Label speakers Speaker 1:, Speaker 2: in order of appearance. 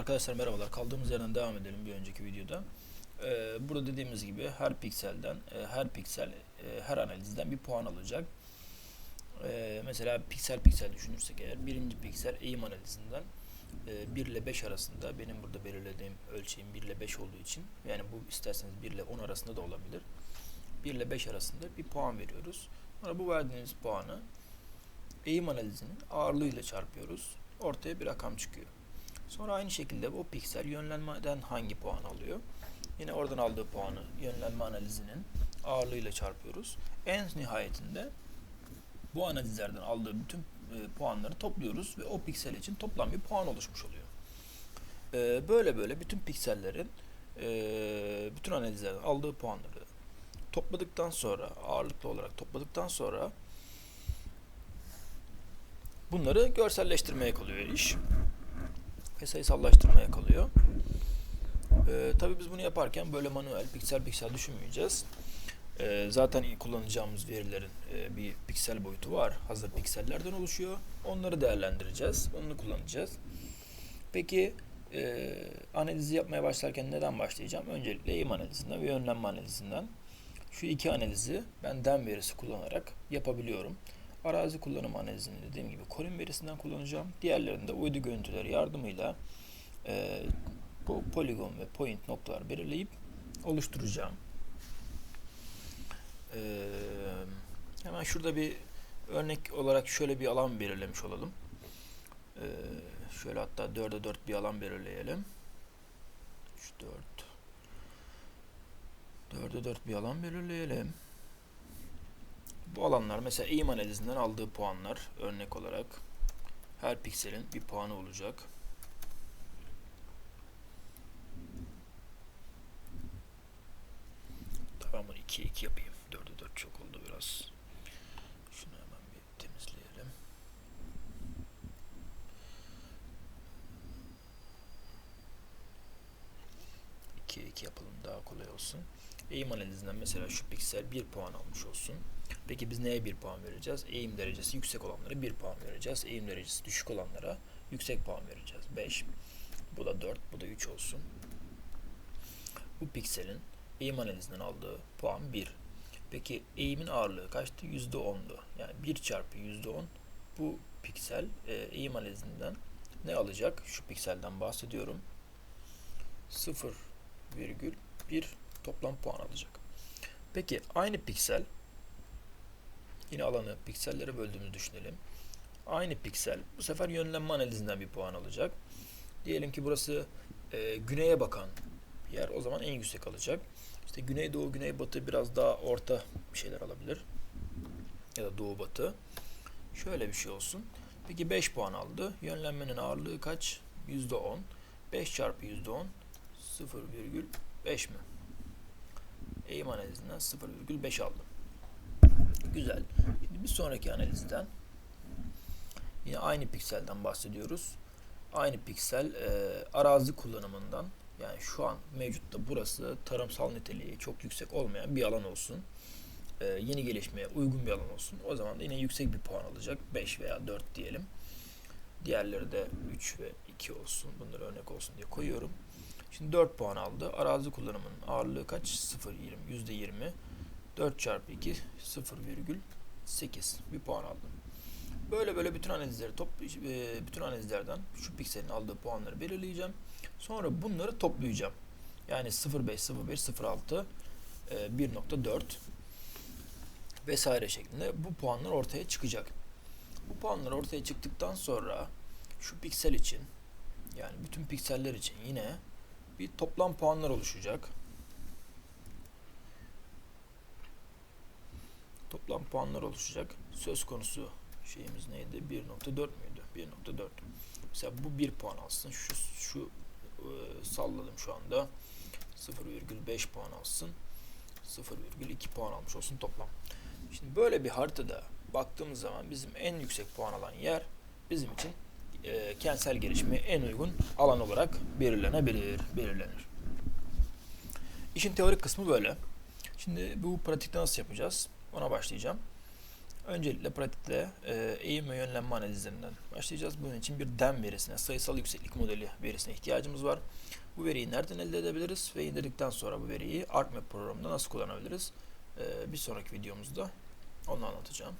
Speaker 1: Arkadaşlar merhabalar. Kaldığımız yerden devam edelim bir önceki videoda. Ee, burada dediğimiz gibi her pikselden, e, her piksel, e, her analizden bir puan alacak. Ee, mesela piksel piksel düşünürsek eğer birinci piksel eğim analizinden e, 1 ile 5 arasında benim burada belirlediğim ölçeğim 1 ile 5 olduğu için yani bu isterseniz 1 ile 10 arasında da olabilir. 1 ile 5 arasında bir puan veriyoruz. Sonra bu verdiğimiz puanı eğim analizinin ağırlığıyla çarpıyoruz. Ortaya bir rakam çıkıyor. Sonra aynı şekilde o piksel yönlenmeden hangi puan alıyor? Yine oradan aldığı puanı yönlenme analizinin ağırlığıyla çarpıyoruz. En nihayetinde bu analizlerden aldığı bütün e, puanları topluyoruz ve o piksel için toplam bir puan oluşmuş oluyor. E, böyle böyle bütün piksellerin e, bütün analizlerden aldığı puanları topladıktan sonra ağırlıklı olarak topladıktan sonra bunları görselleştirmeye kalıyor iş ve sayısallaştırmaya kalıyor. Ee, tabii biz bunu yaparken böyle manuel piksel piksel düşünmeyeceğiz. Ee, zaten kullanacağımız verilerin e, bir piksel boyutu var. Hazır piksellerden oluşuyor. Onları değerlendireceğiz. Onu kullanacağız. Peki e, analizi yapmaya başlarken neden başlayacağım? Öncelikle eğim analizinden ve yönlenme analizinden. Şu iki analizi ben dem verisi kullanarak yapabiliyorum. Arazi kullanım analizini dediğim gibi Colin verisinden kullanacağım. Diğerlerinde uydu görüntüleri yardımıyla e, bu poligon ve point noktalar belirleyip oluşturacağım. E, hemen şurada bir örnek olarak şöyle bir alan belirlemiş olalım. E, şöyle hatta 4'e 4 bir alan belirleyelim. 3, 4 4'e 4 bir alan belirleyelim. Bu alanlar mesela eğim analizinden aldığı puanlar örnek olarak her pikselin bir puanı olacak. Tamamını 2'ye 2 yapayım. 4'e 4 çok oldu biraz. Şunu hemen bir temizleyelim. İkiye 2 yapalım daha kolay olsun. Eğim analizinden mesela şu piksel 1 puan almış olsun. Peki biz neye 1 puan vereceğiz? Eğim derecesi yüksek olanlara 1 puan vereceğiz. Eğim derecesi düşük olanlara yüksek puan vereceğiz. 5. Bu da 4. Bu da 3 olsun. Bu pikselin eğim analizinden aldığı puan 1. Peki eğimin ağırlığı kaçtı? %10'du. Yani 1 çarpı %10 bu piksel e, eğim analizinden ne alacak? Şu pikselden bahsediyorum. 0,1 toplam puan alacak. Peki aynı piksel Yine alanı piksellere böldüğümüzü düşünelim. Aynı piksel bu sefer yönlenme analizinden bir puan alacak. Diyelim ki burası e, güneye bakan yer o zaman en yüksek alacak. İşte güneydoğu, güneybatı biraz daha orta bir şeyler alabilir. Ya da doğu batı. Şöyle bir şey olsun. Peki 5 puan aldı. Yönlenmenin ağırlığı kaç? %10. 5 çarpı %10 0,5 mi? Eğim analizinden 0,5 aldım. Güzel. Bir sonraki analizden yine aynı pikselden bahsediyoruz. Aynı piksel e, arazi kullanımından yani şu an mevcutta burası tarımsal niteliği çok yüksek olmayan bir alan olsun. E, yeni gelişmeye uygun bir alan olsun. O zaman da yine yüksek bir puan alacak. 5 veya 4 diyelim. Diğerleri de 3 ve 2 olsun. Bunları örnek olsun diye koyuyorum. Şimdi 4 puan aldı. Arazi kullanımının ağırlığı kaç? 0.20, %20. 4 çarpı 2 0,8 bir puan aldım. Böyle böyle bütün analizleri top e, bütün analizlerden şu pikselin aldığı puanları belirleyeceğim. Sonra bunları toplayacağım. Yani 0.5, 0.5, 0.6, 1.4 vesaire şeklinde bu puanlar ortaya çıkacak. Bu puanlar ortaya çıktıktan sonra şu piksel için yani bütün pikseller için yine bir toplam puanlar oluşacak. Toplam puanlar oluşacak. Söz konusu şeyimiz neydi? 1.4 müydü? 1.4. Mesela bu 1 puan alsın. Şu şu e, salladım şu anda. 0,5 puan alsın. 0,2 puan almış olsun toplam. Şimdi böyle bir haritada baktığımız zaman bizim en yüksek puan alan yer bizim için e, kentsel gelişmeye en uygun alan olarak belirlenebilir, belirlenir. İşin teorik kısmı böyle. Şimdi bu pratikte nasıl yapacağız? Ona başlayacağım. Öncelikle pratikle e, eğim ve yönlenme analizlerinden başlayacağız. Bunun için bir DEM verisine, sayısal yükseklik modeli verisine ihtiyacımız var. Bu veriyi nereden elde edebiliriz ve indirdikten sonra bu veriyi ArcMap programında nasıl kullanabiliriz? E, bir sonraki videomuzda onu anlatacağım.